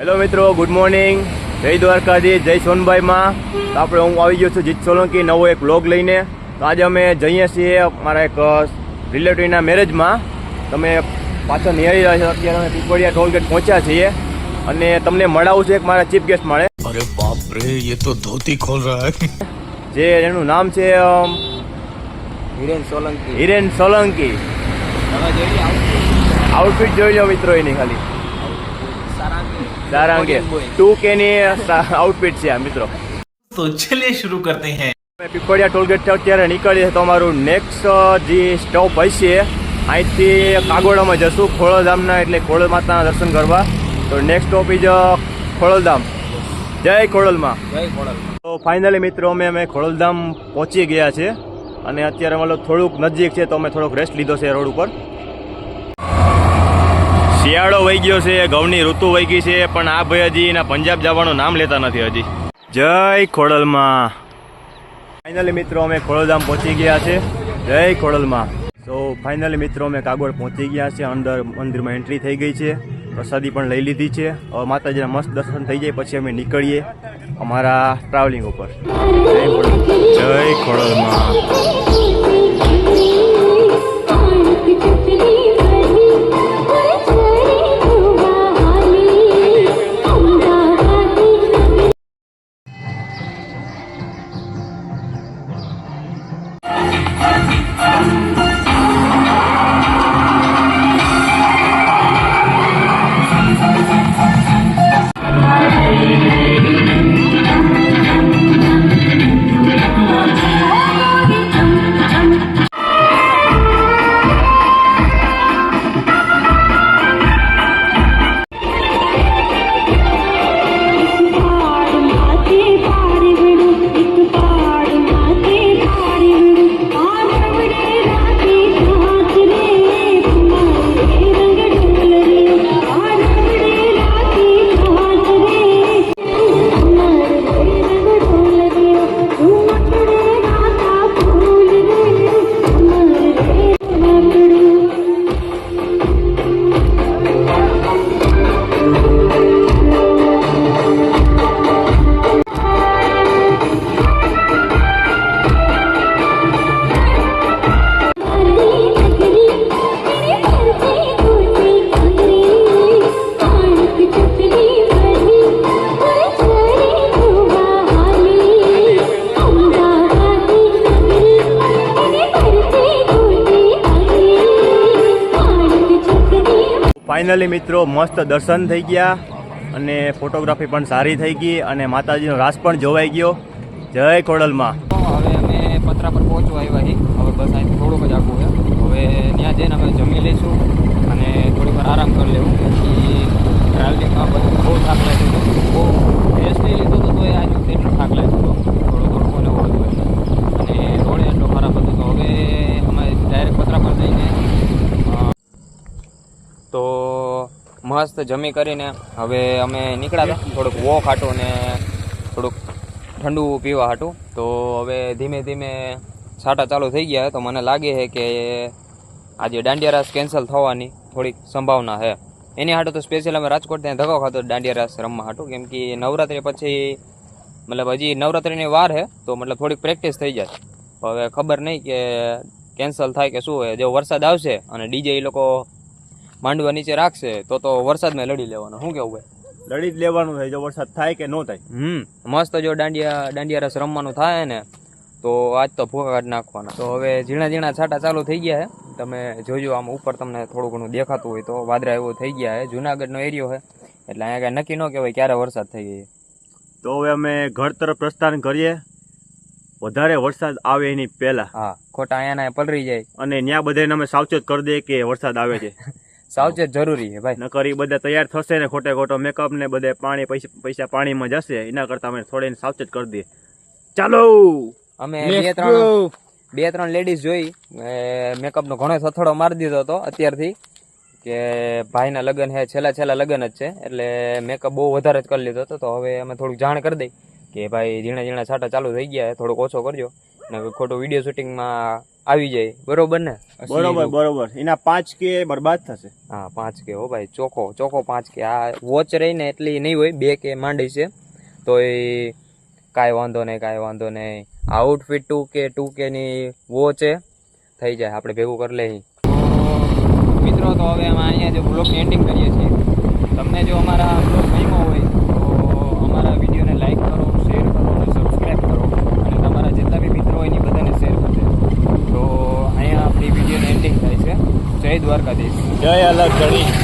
Hello મિત્રો. Good morning જય દ્વારકાજી જય સોનભાઈમાં તો આપણે હું આવી ગયો છું જીત સોલંકી નવો એક બ્લોગ લઈને. તો આજે અમે જઈએ છીએ મારા એક રિલેટિવના મેરેજમાં તમે પાછળ નિહાળી રહ્યા છો. અત્યારે અમે પીપળિયા ટોલગેટ પહોંચ્યા છીએ. અને તમને મળાવું છે એક મારા ચીફ ગેસ્ટ મળે. અરે બાપરે એ તો ધોતી ખોલ રહા જે એનું નામ છે હિરેન સોલંકી. હિરેન સોલંકી. આઉટફિટ. જોઈ લો મિત્રો એની ખાલી. સારા અંગે ટુ કે ની આઉટફિટ છે આ મિત્રો तो चलिए शुरू करते हैं અમે પીપળિયા ટોલગેટ અત્યારે નીકળીએ તો અમારું નેક્સ્ટ જે સ્ટોપ હશે અહીંથી કાગોડામાં જશું ખોડલધામના એટલે ખોડલ માતાના દર્શન કરવા તો નેક્સ્ટ સ્ટોપ ઇઝ ખોડલધામ જય ખોડલમાં જય ખોડલ તો ફાઇનલી મિત્રો અમે અમે ખોડલધામ પહોંચી ગયા છે અને અત્યારે મતલબ થોડુંક નજીક છે તો અમે થોડોક રેસ્ટ લીધો છે રોડ ઉપર શિયાળો વહી ગયો છે, ઘઉંની ઋતુ વહી ગઈ છે, પણ આ ભાઈ હજી એના પંજાબ જવાનું નામ લેતા નથી હજી. જય ખોડલમાં. ફાઇનલી મિત્રો, અમે ખોડલધામ પહોંચી ગયા છે. જય ખોડલમાં. તો ફાઇનલી મિત્રો, અમે કાગોળ પહોંચી ગયા છે. અંદર મંદિરમાં એન્ટ્રી થઈ ગઈ છે. પ્રસાદી પણ લઈ લીધી છે. હવે માતાજીના મસ્ત દર્શન થઈ જાય, પછી અમે નીકળીએ અમારા ટ્રાવેલિંગ ઉપર. જય ખોડલમાં. ફાઇનલી મિત્રો, મસ્ત દર્શન થઈ ગયા અને ફોટોગ્રાફી પણ સારી થઈ ગઈ અને માતાજીનો રાસ પણ જોવાઈ ગયો. જય ખોડલમાં. હવે અમે પતરા પર પહોંચવા આવ્યા છીએ. હવે બસ અહીંથી થોડુંક જ આગું હવે ત્યાં જઈને અમે જમી લઈશું અને થોડીક વાર આરામ કરી લેવું. પછી ટ્રાવેલિંગમાં બધું બહુ થાક લાગ્યો હતો. બહુ રેસ્ટ લઈ લીધો હતો તો એ આજુ એટલો થાક લાગ્યો હતો. થોડો થોડો મને હતો એટલે. અને રોડ એટલો ખરાબ હતો તો હવે અમે ડાયરેક્ટ પતરા પર જઈને તો મસ્ત જમી કરીને હવે અમે નીકળ્યા હતા. થોડુંક વોક હાટું ને થોડુંક ઠંડુ પીવા હાટું. તો હવે ધીમે ધીમે છાંટા ચાલુ થઈ ગયા તો મને લાગે છે કે આજે દાંડિયા રાસ કેન્સલ થવાની થોડીક સંભાવના છે. એની હાટું તો સ્પેશિયલ અમે રાજકોટ ત્યાં ધક્કો ખાતો દાંડિયા રાસ રમવા હાટું. કેમ કે નવરાત્રી પછી મતલબ હજી નવરાત્રિની વાર છે તો મતલબ થોડીક પ્રેક્ટિસ થઈ જાય. હવે ખબર નહીં કે કેન્સલ થાય કે શું હોય જો વરસાદ આવશે અને ડીજે એ લોકો માંડવા નીચે રાખશે તો તો વરસાદમાં લડી લેવાનો. શું કેવું ભાઈ? લડી જ લેવાનું થાય જો વરસાદ થાય કે ન થાય. હમ મસ્ત જો દાંડિયા દાંડિયા રસ રમવાનું થાય ને તો આજ તો ભૂકા કાઢ નાખવાના. તો હવે ઝીણા ઝીણા છાંટા ચાલુ થઈ ગયા છે તમે જોજો આમ ઉપર તમને થોડું ઘણું દેખાતું હોય તો વાદળા એવું થઈ ગયા છે જુનાગઢનો એરિયો છે એટલે અહીંયા કાંઈ નક્કી ન કહેવાય ક્યારે વરસાદ થઈ ગઈ તો હવે અમે ઘર તરફ પ્રસ્થાન કરીએ. વધારે વરસાદ આવે એની પહેલા. હા ખોટા અહીંયા પલરી જાય. અને ત્યાં બધાને અમે સાવચેત કરી દઈએ કે વરસાદ આવે છે. સાવચેત જરૂરી છે ભાઈ. નકર ઈ બધા તૈયાર થશે ને ખોટે ખોટો મેકઅપ ને બધે પાણી પૈસા પૈસા પાણીમાં જશે. એના કરતા અમે થોડીને સાવચેત કરી દઈએ. ચાલો! અમે બે ત્રણ બે ત્રણ લેડીઝ જોઈ મેકઅપનો ઘણો થથડો મારી દીધો હતો અત્યારથી કે ભાઈના લગ્ન હે છેલ્લા છેલ્લા લગ્ન જ છે એટલે મેકઅપ બહુ વધારે જ કરી લીધો હતો તો હવે અમે થોડુંક જાણ કરી દઈ કે ભાઈ ઝીણા ઝીણા છાંટા ચાલુ થઈ ગયા થોડુંક ઓછો કરજો ને ખોટું વીડિયો શૂટિંગમાં આવી જાય બરોબર ને? બરોબર બરોબર. એના પાંચ કે બરબાદ થશે. હા પાંચ કે હો ભાઈ ચોખ્ખો ચોખ્ખો પાંચ કે આ વોચ રહીને એટલી નહીં હોય બે કે માંડી છે તો એ કાંઈ વાંધો નહીં કાંઈ વાંધો નહીં. આઉટફિટ ટુ કે ટુ કેની વોચ છે. થઈ જાય, આપણે ભેગું કરી લઈએ. મિત્રો, તો હવે અમે અહીંયા જો બ્લોગની એન્ડિંગ કરીએ છીએ. તમને જો અમારા બ્લોગ ગમ્યો હોય, તો અમારા વિડીયોને લાઈક કરો શેર કરો અને સબસ્ક્રાઈબ કરો. અને તમારા જેટલા બી મિત્રો હોય એની બધાને શેર કરજો. તો અહીંયા આપણી વિડીયોની એન્ડિંગ થાય છે. જય દ્વારકાધીશ. જય અલગ ઘડી